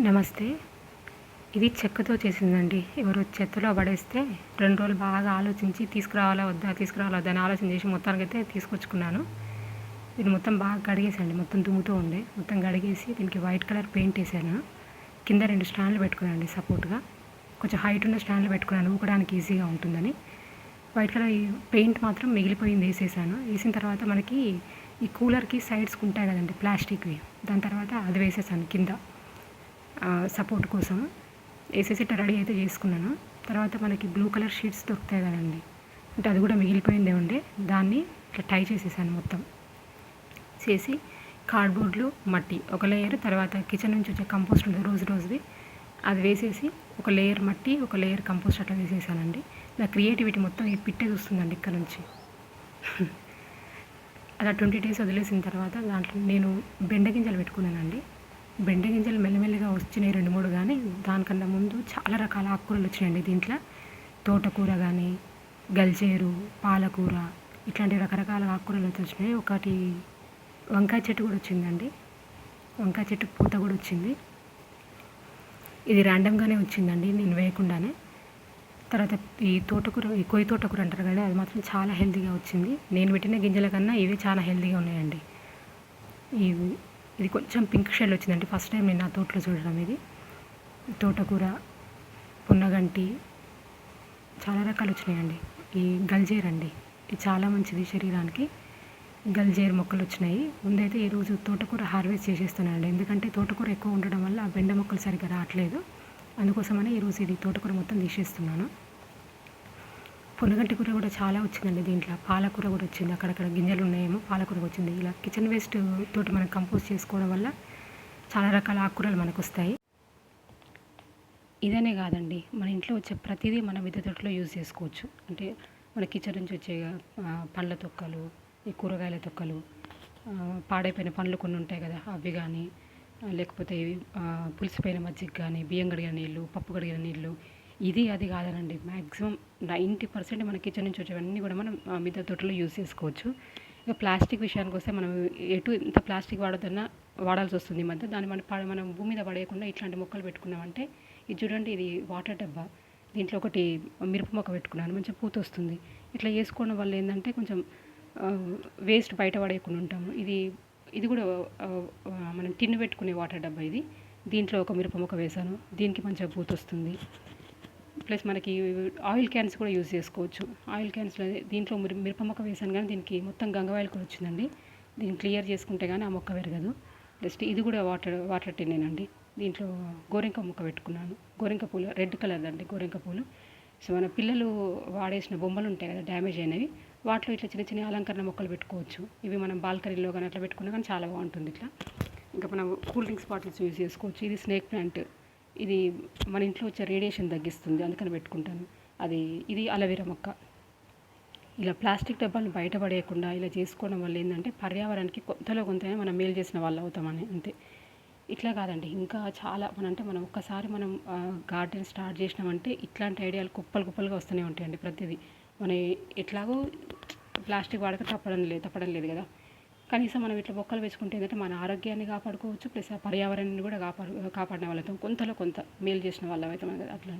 నమస్తే. ఇది చెక్కతో చేసిందండి. ఎవరు చెత్తలో పడేస్తే రెండు రోజులు బాగా ఆలోచించి తీసుకురావాలా వద్దా తీసుకురావాలా వద్దా అని ఆలోచన చేసి మొత్తానికైతే తీసుకొచ్చుకున్నాను. ఇది మొత్తం బాగా కడిగేసండి మొత్తం దుమ్ముతో ఉండే. మొత్తం కడిగేసి దీనికి వైట్ కలర్ పెయింట్ వేసాను. కింద రెండు స్టాండ్లు పెట్టుకున్నానండి సపోర్ట్గా. కొంచెం హైట్ ఉన్న స్టాండ్లు పెట్టుకున్నాను. ఊకడానికి ఈజీగా ఉంటుందని. వైట్ కలర్ పెయింట్ మాత్రం మిగిలిపోయింది వేసేసాను. వేసిన తర్వాత మనకి ఈ కూలర్కి సైడ్స్కి ఉంటాయి కదండి ప్లాస్టిక్వి. దాని తర్వాత అది వేసేసాను కింద. సపోర్ట్ కోసం వేసేసి రెడీ అయితే చేసుకున్నాను. తర్వాత మనకి బ్లూ కలర్ షీట్స్ దొరుకుతాయి కదండి. అంటే అది కూడా మిగిలిపోయిందే ఉండే. దాన్ని ఇట్లా టై చేసేసాను మొత్తం. చేసి కార్డ్బోర్డ్లు మట్టి ఒక లేయర్ తర్వాత కిచెన్ నుంచి వచ్చే కంపోస్ట్ ఉంటుంది రోజు రోజుది. అది వేసేసి ఒక లేయర్ మట్టి ఒక లేయర్ కంపోస్ట్ అట్లా వేసేసానండి. నా క్రియేటివిటీ మొత్తం ఈ పిట్టే చూస్తుందండి ఇక్కడ నుంచి. అలా ట్వంటీ డేస్ వదిలేసిన తర్వాత దాంట్లో నేను బెండ గింజలు పెట్టుకున్నానండి. బెండ గింజలు మెల్లమెల్లగా వచ్చినాయి రెండు మూడు కానీ దానికన్నా ముందు చాలా రకాల ఆకుకూరలు వచ్చినాయండి దీంట్లో. తోటకూర కానీ గల్చేరు పాలకూర ఇట్లాంటి రకరకాల ఆకుకూరలు అయితే వచ్చినాయి. ఒకటి వంకాయ చెట్టు కూడా వచ్చిందండి. వంకాయ చెట్టు పూత కూడా వచ్చింది. ఇది ర్యాండమ్గానే వచ్చిందండి నేను వేయకుండానే. తర్వాత ఈ తోటకూర ఈ కొయ్యి తోటకూర అంటారు కదా అది మాత్రం చాలా హెల్తీగా వచ్చింది. నేను పెట్టిన గింజల కన్నా ఇవి చాలా హెల్తీగా ఉన్నాయండి. ఇవి ఇది కొంచెం పింక్ షేడ్ వచ్చిందండి. ఫస్ట్ టైం నేను నా తోటలో చూడడం ఇది. తోటకూర పున్నగంటి చాలా రకాలు వచ్చినాయండి. ఈ గల్జేర్ అండి. ఇది చాలా మంచిది శరీరానికి. గల్జేర్ మొక్కలు వచ్చినాయి. ముందైతే ఈరోజు తోటకూర హార్వెస్ట్ చేసేస్తున్నానండి. ఎందుకంటే తోటకూర ఎక్కువ ఉండడం వల్ల ఆ బెండ మొక్కలు సరిగ్గా రావట్లేదు. అందుకోసమని ఈరోజు ఇది తోటకూర మొత్తం తీసేస్తున్నాను. పునగంటి కూర కూడా చాలా వచ్చిందండి దీంట్లో. పాలకూర కూడా వచ్చింది. అక్కడక్కడ గింజలు ఉన్నాయేమో పాలకూర వచ్చింది. ఇలా కిచెన్ వేస్ట్ తోటి మనం కంపోజ్ చేసుకోవడం వల్ల చాలా రకాల ఆకుకూరలు మనకు వస్తాయి. ఇదనే కాదండి మన ఇంట్లో వచ్చే ప్రతిదీ మన మిద్దె తోటలో యూజ్ చేసుకోవచ్చు. అంటే మన కిచెన్ నుంచి వచ్చే పళ్ళ పండ్ల తొక్కలు ఈ కూరగాయల తొక్కలు పాడైపోయిన పండ్లు కొన్ని ఉంటాయి కదా అవి కానీ లేకపోతే పులిసిపోయిన మజ్జిగ కానీ బియ్యం కడిగిన నీళ్ళు పప్పు కడిగిన నీళ్ళు ఇది అది కాదనండి. మ్యాక్సిమం నైంటీ పర్సెంట్ మన కిచెన్ నుంచి వచ్చేవన్నీ కూడా మనం ఆ, తోటలో యూజ్ చేసుకోవచ్చు. ఇక ప్లాస్టిక్ విషయానికి వస్తే మనం ఎటు ఎంత ప్లాస్టిక్ వాడదన్నా వాడాల్సి వస్తుంది ఈ మధ్య. దాన్ని మనం పడ- మనం భూమి మీద పడేయకుండా ఇట్లాంటి మొక్కలు పెట్టుకున్నామంటే ఇది చూడండి ఇది వాటర్ డబ్బా. దీంట్లో ఒకటి మిరప మొక్క పెట్టుకున్నాను మంచిగా పూత వస్తుంది. ఇట్లా చేసుకోవడం వల్ల ఏంటంటే కొంచెం వేస్ట్ బయట పడేయకుండా ఉంటాము. ఇది ఇది కూడా మనం టిన్ను పెట్టుకునే వాటర్ డబ్బా ఇది. దీంట్లో ఒక మిరప మొక్క వేసాను దీనికి మంచిగా పూత వస్తుంది. ప్లస్ మనకి ఆయిల్ క్యాన్స్ కూడా యూజ్ చేసుకోవచ్చు. ఆయిల్ క్యాన్స్లో దీంట్లో మిర- మిరప మొక్క వేసాను కానీ దీనికి మొత్తం గంగవాయిల్ కూడా వచ్చిందండి. దీన్ని క్లియర్ చేసుకుంటే కానీ ఆ మొక్క పెరగదు జస్ట్ ఇది కూడా వాటర్ వాటర్ టిన్నేనండి దీంట్లో గోరింక మొక్క పెట్టుకున్నాను. గోరింక పూలు రెడ్ కలర్ అండి గోరింక పూలు. సో మన పిల్లలు వాడేసిన బొమ్మలు ఉంటాయి కదా డ్యామేజ్ అయినవి. వాటిలో ఇట్లా చిన్న చిన్న అలంకరణ మొక్కలు పెట్టుకోవచ్చు. ఇవి మనం బాల్కనీలో కానీ అట్లా పెట్టుకున్నా కానీ చాలా బాగుంటుంది ఇట్లా. ఇంకా మనం కూల్ డ్రింక్స్ బాటిల్స్ యూజ్ చేసుకోవచ్చు. ఇది స్నేక్ ప్లాంట్. ఇది మన ఇంట్లో వచ్చే రేడియేషన్ తగ్గిస్తుంది అందుకని పెట్టుకుంటాను. అది ఇది అలవీరా మొక్క. ఇలా ప్లాస్టిక్ డబ్బాలను బయటపడేయకుండా ఇలా చేసుకోవడం వల్ల ఏంటంటే పర్యావరణానికి కొంతలో కొంత మనం మేలు చేసిన వాళ్ళు అవుతామని అంతే. ఇట్లా కాదండి ఇంకా చాలా మన అంటే మనం ఒక్కసారి మనం గార్డెన్ స్టార్ట్ చేసినామంటే ఇట్లాంటి ఐడియాలు కుప్పలు కుప్పలుగా వస్తూనే ఉంటాయండి ప్రతిదీ. మనం ఎట్లాగో ప్లాస్టిక్ వాడక తప్పడం లేదు తప్పడం లేదు కదా. కనీసం మనం ఇట్లా మొక్కలు వేసుకుంటే ఏంటంటే మన ఆరోగ్యాన్ని కాపాడుకోవచ్చు ప్లస్ ఆ పర్యావరణాన్ని కూడా కాపాడు కాపాడిన వాళ్ళతో కొంతలో కొంత మేలు చేసిన వాళ్ళం అయితే మనకి అట్లా